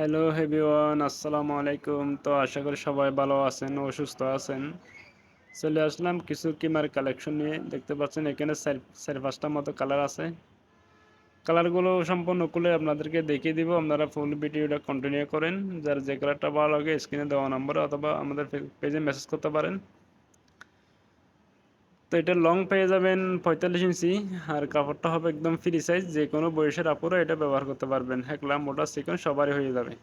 Hello হেভিওয়ান আসসালামু আলাইকুম তো আশা করি সবাই ভালো আছেন ও সুস্থ আছেন। চলে আসলাম কিছু কিমার কালেকশন নিয়ে। দেখতে পাচ্ছেন এখানে চার পাঁচটার মতো কালার আছে। কালারগুলো সম্পূর্ণ খুলে আপনাদেরকে দেখিয়ে দিব। আপনারা ফুল ভিডিওটা কন্টিনিউ করেন। যার যে কালারটা ভালো লাগে স্ক্রিনে দেওয়া নম্বরে অথবা আমাদের পেজে মেসেজ করতে পারেন। তো এটা লং পেয়ে যাবেন পঁয়তাল্লিশ ইঞ্চি, আর কাপড়টা হবে একদম ফ্রি সাইজ যে কোনো বয়সের আপুরা এটা ব্যবহার করতে পারবেন। হেকলা মোটা চিকন সবারই হয়ে যাবে।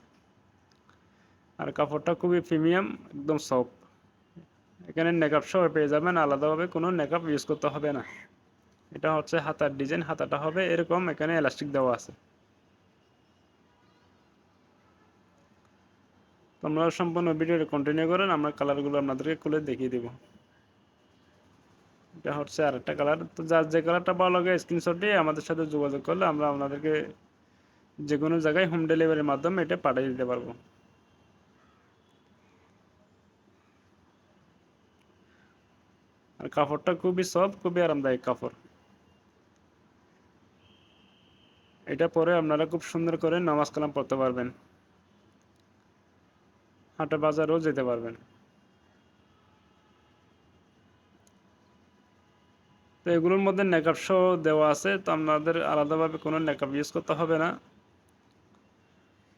আর কাপড়টা খুবই প্রিমিয়াম একদম সফট এখানে নেকআপ সহ পেয়ে যাবেন, আলাদাভাবে কোনো নেকআপ ইউজ করতে হবে না। এটা হচ্ছে হাতার ডিজাইন হাতাটা হবে এরকম, এখানে এলাস্টিক দেওয়া আছে। তোমরা সম্পূর্ণ ভিডিওটা কন্টিনিউ করেন, আমরা কালারগুলো আপনাদেরকে খুলে দেখিয়ে দেবো। হচ্ছে আরেকটা কালার তো যার যে কালারটা ভালো লাগে স্ক্রিনশট দিয়ে আমাদের সাথে যোগাযোগ করলে আমরা আপনাদেরকে যে কোনো জায়গায় হোম ডেলিভারির মাধ্যমে এটা পাঠিয়ে দিতে পারব। আর কাপড়টা খুবই সফট খুবই আরামদায়ক কাপড়। এটা পরে আপনারা খুব সুন্দর করে নামাজ কালাম পড়তে পারবেন। হাটে বাজারেও যেতে পারবেন। তো এগুলোর মধ্যে নেকআপ সহ দেওয়া আছে, তো আপনাদের আলাদাভাবে কোনো নেকআপ ইউজ করতে হবে না।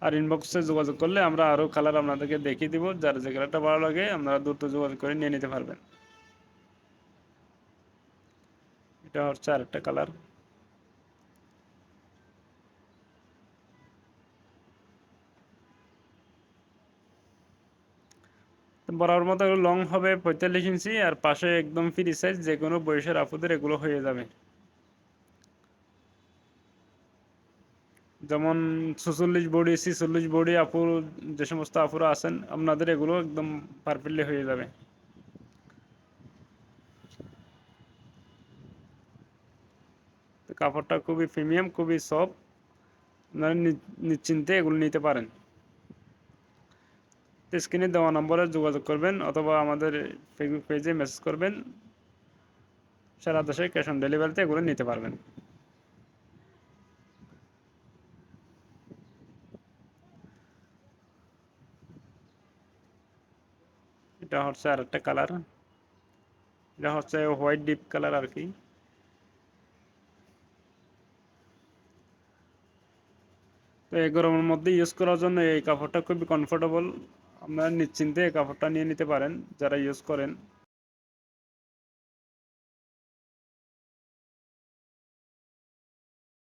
আর ইনবক্সে যোগাযোগ করলে আমরা আরও কালার আপনাদেরকে দেখিয়ে দিব, যার যে কালারটা ভালো লাগে, আপনারা দ্রুত যোগাযোগ করে নিয়ে নিতে পারবেন। এটা হচ্ছে আরেকটা কালার বরাবর মতো লং হবে পঁয়তাল্লিশ ইঞ্চি আর পাশে একদম ফ্রি সাইজ যে কোনো বয়সের আপুদের এগুলো হয়ে যাবে। যেমন ছচল্লিশ বডি, ছিচল্লিশ বডি আপুর যে সমস্ত আপুরা আছেন, আপনাদের এগুলো একদম পারফেক্টলি হয়ে যাবে। কাপড়টা খুবই প্রিমিয়াম খুবই সফট আপনারা নিশ্চিন্তে এগুলো নিতে পারেন। স্ক্রিনে দেওয়া নম্বরে যোগাযোগ করবেন অথবা আমাদের ফেসবুক পেজে মেসেজ করবেন। সারা দেশে ক্যাশ অন ডেলিভারিতে এগুলো নিতে পারবেন। এটা হচ্ছে আর একটা কালার এটা হচ্ছে হোয়াইট ডিপ কালার আর কি। তো এই গরমের মধ্যে ইউজ করার জন্য এই কাপড়টা খুবই কমফোর্টেবল আপনারা নিশ্চিন্তে কাপড়টা নিয়ে নিতে পারেন যারা ইউজ করেন।